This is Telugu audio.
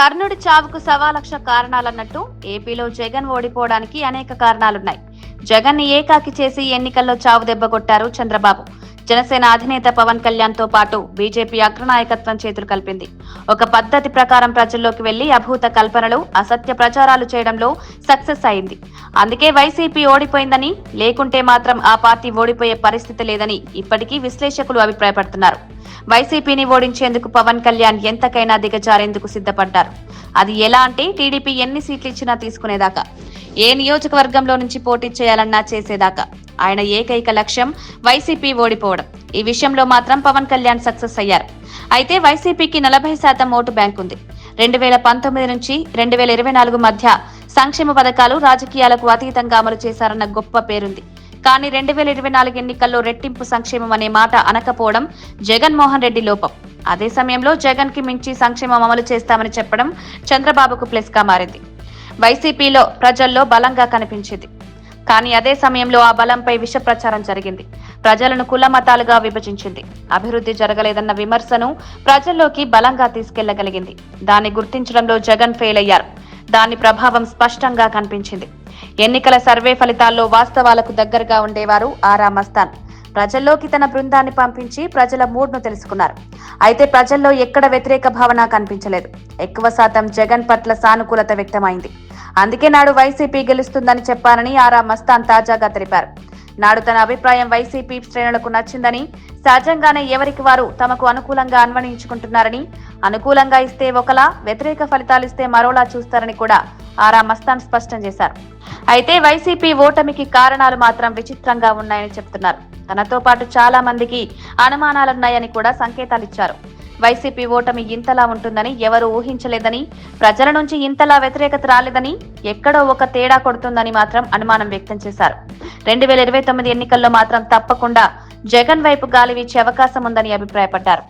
కర్ణుడి చావుకు సవా లక్ష కారణాలన్నట్టు ఏపీలో జగన్ ఓడిపోవడానికి అనేక కారణాలున్నాయి. జగన్ని ఏకాకి చేసి ఎన్నికల్లో చావు దెబ్బ కొట్టారు చంద్రబాబు. జనసేన అధినేత పవన్ కళ్యాణ్తో పాటు బీజేపీ అగ్రనాయకత్వం చేతులు కలిపింది. ఒక పద్ధతి ప్రకారం ప్రజల్లోకి వెళ్ళి అభూత కల్పనలు అసత్య ప్రచారాలు చేయడంలో సక్సెస్ అయింది. అందుకే వైసీపీ ఓడిపోయిందని లేకుంటే మాత్రం ఆ పార్టీ ఓడిపోయే పరిస్థితి లేదని ఇప్పటికీ విశ్లేషకులు అభిప్రాయపడుతున్నారు. వైసీపీని ఓడించేందుకు పవన్ కళ్యాణ్ ఎంతకైనా దిగజారేందుకు సిద్ధపడ్డారు. అది ఎలా అంటే టీడీపీ ఎన్ని సీట్లు ఇచ్చినా తీసుకునేదాకా ఏ నియోజకవర్గంలో నుంచి పోటీ చేయాలన్నా చేసేదాకా. ఆయన ఏకైక లక్ష్యం వైసీపీ ఓడిపోవడం. ఈ విషయంలో మాత్రం పవన్ కళ్యాణ్ సక్సెస్ అయ్యారు. అయితే వైసీపీకి నలభై శాతం ఓటు బ్యాంక్ ఉంది. రెండు వేల పంతొమ్మిది నుంచి రెండు వేల ఇరవై నాలుగు మధ్య సంక్షేమ పథకాలు రాజకీయాలకు అతీతంగా అమలు చేశారన్న గొప్ప పేరుంది. కానీ రెండు వేల ఇరవై నాలుగు ఎన్నికల్లో రెట్టింపు సంక్షేమం అనే మాట అనకపోవడం జగన్మోహన్ రెడ్డి లోపం. అదే సమయంలో జగన్కి మించి సంక్షేమం అమలు చేస్తామని చెప్పడం చంద్రబాబుకు ప్లస్గా మారింది. వైసీపీలో ప్రజల్లో బలంగా కనిపించింది. కానీ అదే సమయంలో ఆ బలంపై విష ప్రచారం జరిగింది. ప్రజలను కుల మతాలుగా విభజించింది. అభివృద్ధి జరగలేదన్న విమర్శను ప్రజల్లోకి బలంగా తీసుకెళ్ళగలిగింది. దాన్ని గుర్తించడంలో జగన్ ఫెయిల్ అయ్యారు. దాని ప్రభావం స్పష్టంగా కనిపించింది. ఎన్నికల సర్వే ఫలితాల్లో వాస్తవాలకు దగ్గరగా ఉండేవారు ఆరా మస్తాన్. ప్రజల్లోకి తన బృందాన్ని పంపించి ప్రజల మూడ్ను తెలుసుకున్నారు. అయితే ప్రజల్లో ఎక్కడ వ్యతిరేక భావన కనిపించలేదు. ఎక్కువ శాతం జగన్ పట్ల సానుకూలత వ్యక్తమైంది. అందుకే నాడు వైసీపీ గెలుస్తుందని చెప్పానని ఆరా మస్తాన్ తాజాగా తెలిపారు. నాడు తన అభిప్రాయం వైసీపీ శ్రేణులకు నచ్చిందని సహజంగానే ఎవరికి వారు తమకు అనుకూలంగా అన్వయించుకుంటున్నారని అనుకూలంగా ఇస్తే ఒకలా వ్యతిరేక ఫలితాలు ఇస్తే మరోలా చూస్తారని కూడా ఆరా మస్తాన్ స్పష్టం చేశారు. అయితే వైసీపీ ఓటమికి కారణాలు మాత్రం విచిత్రంగా ఉన్నాయని చెప్తున్నారు. తనతో పాటు చాలా మందికి అనుమానాలున్నాయని కూడా సంకేతాలిచ్చారు వైసీపీ ఓటమి ఇంతలా ఉంటుందని ఎవరు ఊహించలేదని ప్రజల నుంచి ఇంతలా వ్యతిరేకత రాలేదని ఎక్కడో ఒక తేడా కొడుతుందని మాత్రం అనుమానం వ్యక్తం చేశారు. రెండు వేల ఇరవై తొమ్మిది ఎన్నికల్లో మాత్రం తప్పకుండా జగన్ వైపు గాలి వీచే అవకాశం ఉందని అభిప్రాయపడ్డారు.